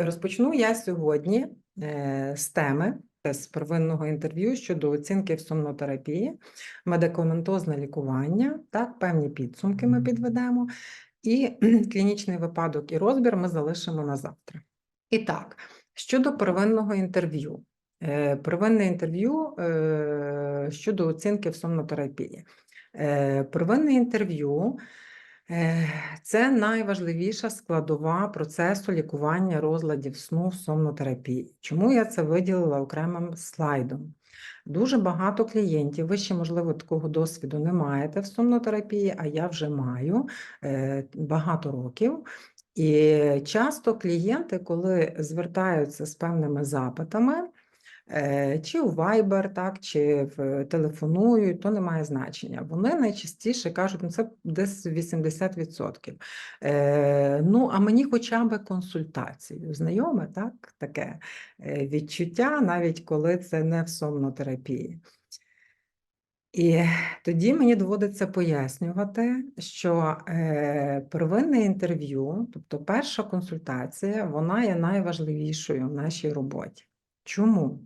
Розпочну я сьогодні е, з теми е, з первинного інтерв'ю щодо оцінки в сомнотерапії, медикаментозне лікування, так, певні підсумки ми підведемо, і клінічний випадок і розбір ми залишимо на завтра. І так, щодо первинного інтерв'ю. Е, Первинне інтерв'ю щодо оцінки в сомнотерапії. Первинне інтерв'ю Це найважливіша складова процесу лікування розладів сну в сомнотерапії. Чому я це виділила окремим слайдом? Дуже багато клієнтів, ви ще, можливо, такого досвіду не маєте в сомнотерапії, а я вже маю е, багато років. І часто клієнти, коли звертаються з певними запитами, чи у Viber, так, чи в телефонують, то не має значення. Вони найчастіше кажуть, ну це десь 80%. Е, Ну, а мені хоча б консультацію. Знайоме, так, таке е, відчуття, навіть коли це не в сомнотерапії. І тоді мені доводиться пояснювати, що е, первинне інтерв'ю, тобто перша консультація, вона є найважливішою в нашій роботі. Чому?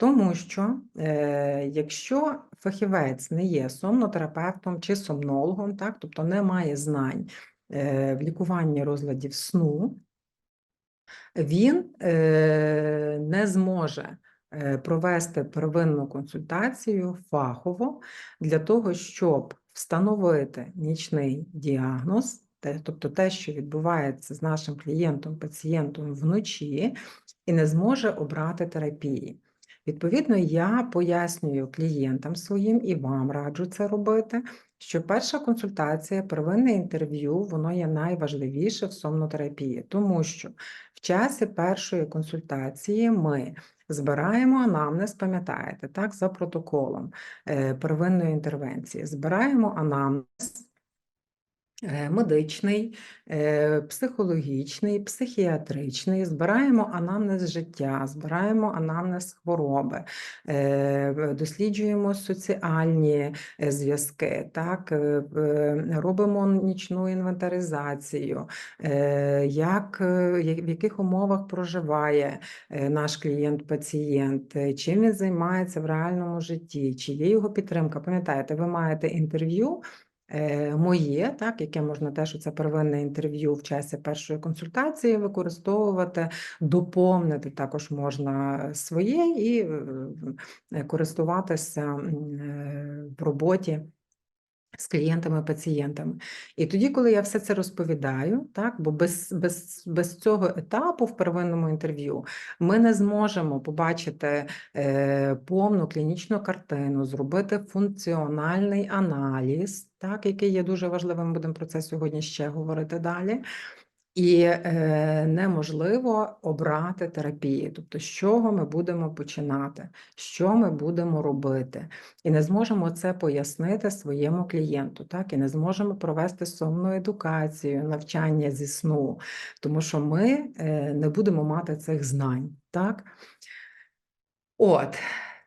Тому що е, якщо фахівець не є сомнотерапевтом чи сомнологом, так, тобто не має знань е, в лікуванні розладів сну, він е, не зможе е, провести первинну консультацію фахово для того, щоб встановити нічний діагноз, тобто те, що відбувається з нашим клієнтом, пацієнтом вночі, і не зможе обрати терапії. Відповідно, я пояснюю клієнтам своїм і вам раджу це робити, що перша консультація, первинне інтерв'ю, воно є найважливіше в сомнотерапії, тому що в часі першої консультації ми збираємо анамнез, пам'ятаєте, так, за протоколом е, первинної інтервенції, збираємо анамнез. Е, Медичний, е, психологічний, психіатричний, збираємо анамнез життя, збираємо анамнез хвороби, е, досліджуємо соціальні зв'язки, так, робимо нічну інвентаризацію, як, в яких умовах проживає наш клієнт-пацієнт, чим він займається в реальному житті, чи є його підтримка. Пам'ятаєте, ви маєте інтерв'ю моє, так, яке можна теж це первинне інтерв'ю в часі першої консультації використовувати, доповнити також можна своє і е, е, користуватися е, в роботі. З клієнтами, пацієнтами. І тоді, коли я все це розповідаю, так, бо без, без, без цього етапу в первинному інтерв'ю ми не зможемо побачити е, повну клінічну картину, зробити функціональний аналіз, так, який є дуже важливим, будемо про це сьогодні ще говорити далі. І е, неможливо обрати терапії, тобто з чого ми будемо починати, що ми будемо робити, і не зможемо це пояснити своєму клієнту, так? І не зможемо провести сонну едукацію, навчання зі сну, тому що ми е, не будемо мати цих знань, так? От.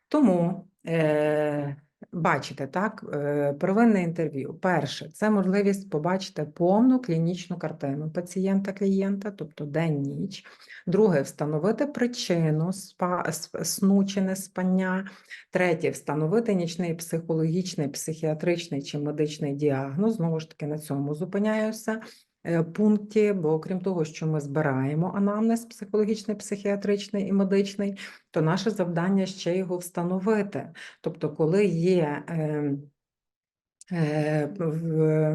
Тому. Е, Бачите, так, е, первинне інтерв'ю. Перше, це можливість побачити повну клінічну картину пацієнта-клієнта, тобто день-ніч. Друге, встановити причину спа, сну чи неспання. Третє, встановити нічний психологічний, психіатричний чи медичний діагноз. Знову ж таки, на цьому зупиняюся пункті, бо окрім того, що ми збираємо анамнез психологічний, психіатричний і медичний, то наше завдання ще його встановити. Тобто, коли є е, е, в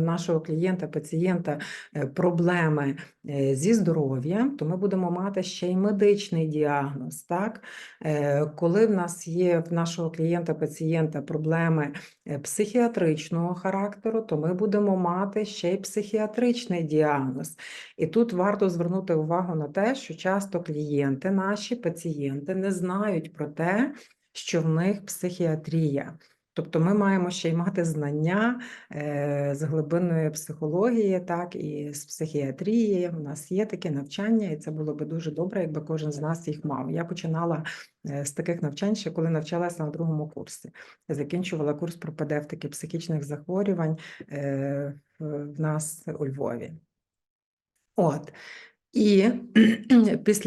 нашого клієнта, пацієнта е, проблеми е, зі здоров'ям, то ми будемо мати ще й медичний діагноз. Так? Е, Коли в нас є в нашого клієнта, пацієнта проблеми е, психіатричного характеру, то ми будемо мати ще й психіатричний діагноз. І тут варто звернути увагу на те, що часто клієнти, наші пацієнти не знають про те, що в них психіатрія. Тобто ми маємо ще й мати знання е, з глибинної психології, так, і з психіатрії. У нас є таке навчання, і це було би дуже добре, якби кожен з нас їх мав. Я починала е, з таких навчань, ще коли навчалася на другому курсі. Закінчувала курс пропедевтики психічних захворювань е, в нас у Львові. От. І після